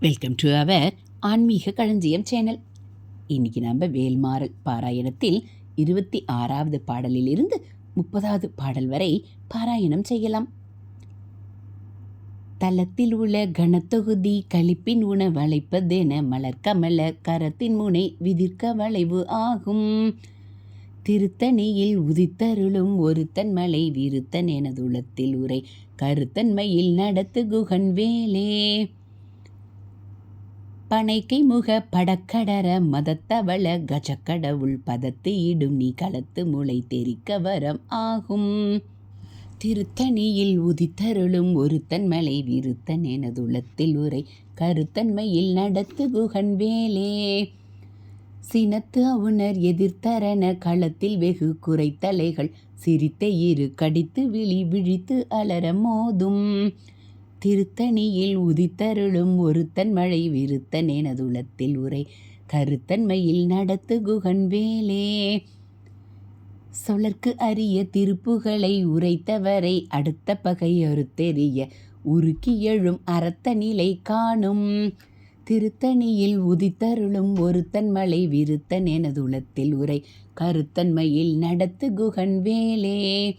Welcome to our ஆன்மீக களஞ்சியம் channel இன்னைக்கு நம்ம வேல்மாறல் பாராயணத்தில் இருபத்தி ஆறாவது பாடலிலிருந்து முப்பதாவது பாடல் வரை பாராயணம் செய்யலாம். தலத்தில் உள்ள கனத்தொகுதி கழிப்பின் உணவழைப்பதென மலர் கமல கரத்தின் முனை விதிர்க்க வளைவு ஆகும். திருத்தணியில் உதித்தருளும் ஒருத்தன் மலை விருத்தன் எனதுளத்தில் உரை கருத்தன்மையில் நடத்து குகன் வேலே. பனைக்கை முக படக்கடர மதத்தவள கஜக்கடவுள் பதத்து இடும் நீ களத்து முளை தெரிக்க வரம் ஆகும். திருத்தணியில் உதித்தருளும் ஒருத்தன் மலை விருத்தன் எனதுளத்தில் உரை கருத்தன்மையில் நடத்து குகன் வேலே. சினத்து அவுணர் எதிர்த்தரன களத்தில் வெகு குறைத்தலைகள் சிரித்த இரு கடித்து விழி விழித்து அலற மோதும். திருத்தணியில் உதித்தருளும் ஒருத்தன் மழை விருத்தன் எனதுளத்தில் உரை. கருத்தன்மையில் நடத்து குகன் வேலே. சொலர்க்கு அரிய திருப்புகளை உரைத்தவரை அடுத்த பகை அறுத்தெறிய உருக்கி எழும் அறத்த நிலை காணும். திருத்தணியில் உதித்தருளும் ஒருத்தன் மலை விருத்தன் எனதுளத்தில் உரை. கருத்தன்மையில் நடத்து குகன் வேலே.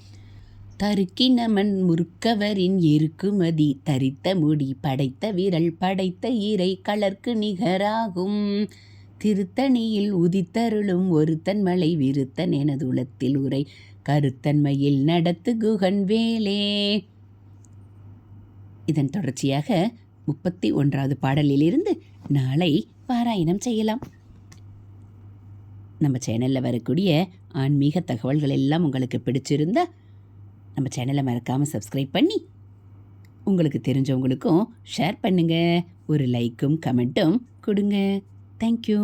தருக்கினமன் முறுக்கவரின் எருக்குமதி தரித்த முடி படைத்த விரல் படைத்த இறை கலர்க்கு நிகராகும். திருத்தணியில் உதித்தருளும் ஒருத்தன் மலை விருத்தன் எனதுளத்தில் உரை. கருத்தன்மையில் நடத்து குகன் வேலே. இதன் தொடர்ச்சியாக முப்பத்தி ஒன்றாவது பாடலிலிருந்து நாளை பாராயணம் செய்யலாம். நம்ம சேனலில் வரக்கூடிய ஆன்மீக தகவல்கள் எல்லாம் உங்களுக்கு பிடிச்சிருந்தா நம்ம சேனலை மறக்காமல் சப்ஸ்கிரைப் பண்ணி உங்களுக்கு தெரிஞ்சவங்களுக்கும் ஷேர் பண்ணுங்கள் ஒரு லைக்கும் கமெண்ட்டும் கொடுங்க. தேங்க்யூ